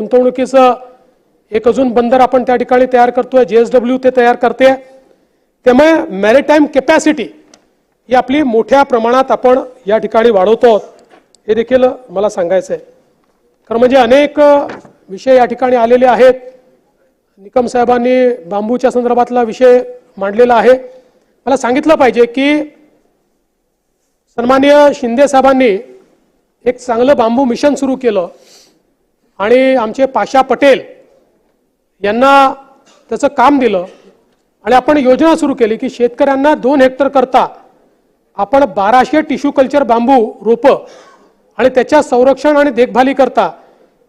गुंतवणुकीचं एक अजून बंदर आपण त्या ठिकाणी तयार करतोय. जेएसडब्ल्यू ते तयार करते. त्यामुळे मॅरिटाईम कॅपॅसिटी ही आपली मोठ्या प्रमाणात आपण या ठिकाणी वाढवतो आहोत. हे देखील मला सांगायचं आहे कारण म्हणजे अनेक विषय या ठिकाणी आलेले आहेत. निकम साहेबांनी बांबूच्या संदर्भातला विषय मांडलेला आहे. मला सांगितलं पाहिजे की सन्माननीय शिंदे साहेबांनी एक चांगलं बांबू मिशन सुरू केलं. आणि आमचे पाशा पटेल यांना त्याचं काम दिलं. आणि आपण योजना सुरू केली की शेतकऱ्यांना दोन हेक्टर करता आपण बाराशे टिश्यू कल्चर बांबू रोपं आणि त्याच्या संरक्षण आणि देखभाली करता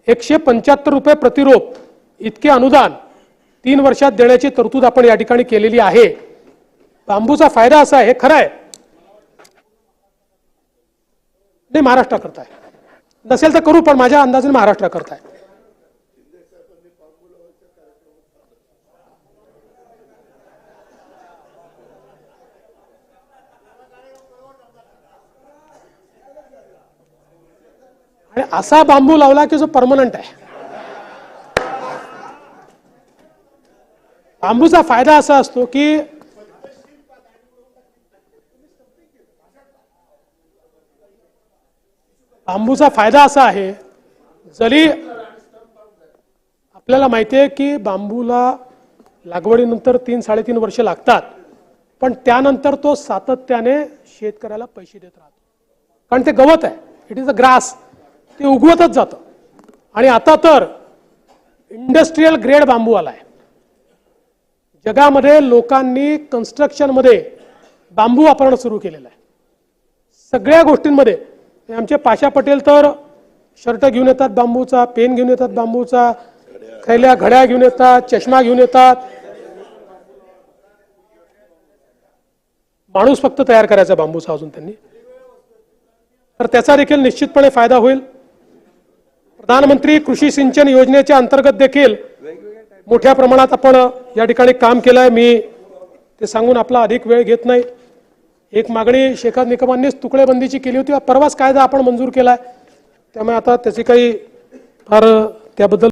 एकशे पंच्याहत्तर रुपये प्रतिरोप इतके अनुदान तीन वर्षात देण्याची तरतूद आपण या ठिकाणी केलेली आहे. बांबूचा फायदा असा आहे हे खरं आहे. नाही महाराष्ट्र आहे नसेल तर करू पण माझ्या अंदाजाने महाराष्ट्र करताय. आणि असा बांबू लावला की जो परमनंट आहे. बांबूचा फायदा असा असतो की बांबूचा फायदा असा आहे जरी आपल्याला माहिती आहे की बांबूला लागवडीनंतर तीन साडेतीन वर्ष लागतात पण त्यानंतर तो सातत्याने शेतकऱ्याला पैसे देत राहतो. कारण ते गवत आहे. इट इज अ ग्रास ते उगवतच जातं. आणि आता तर इंडस्ट्रीयल ग्रेड बांबू आला आहे जगामध्ये लोकांनी कन्स्ट्रक्शनमध्ये बांबू वापरणं सुरू केलेलं आहे. सगळ्या गोष्टींमध्ये आमचे पाशा पटेल तर शर्ट घेऊन येतात बांबूचा पेन घेऊन येतात बांबूचा खैल्या घड्या घेऊन येतात चष्मा घेऊन येतात. माणूस फक्त तयार करायचा बांबूचा अजून त्यांनी. तर त्याचा देखील निश्चितपणे फायदा होईल. प्रधानमंत्री कृषी सिंचन योजनेच्या अंतर्गत देखील मोठ्या प्रमाणात आपण या ठिकाणी काम केलं आहे मी ते सांगून आपला अधिक वेळ घेत नाही. एक मागणी शेखर निकमांनीच तुकडेबंदीची केली होती. परवाच कायदा आपण मंजूर केला आहे त्यामुळे आता त्याची काही फार त्याबद्दल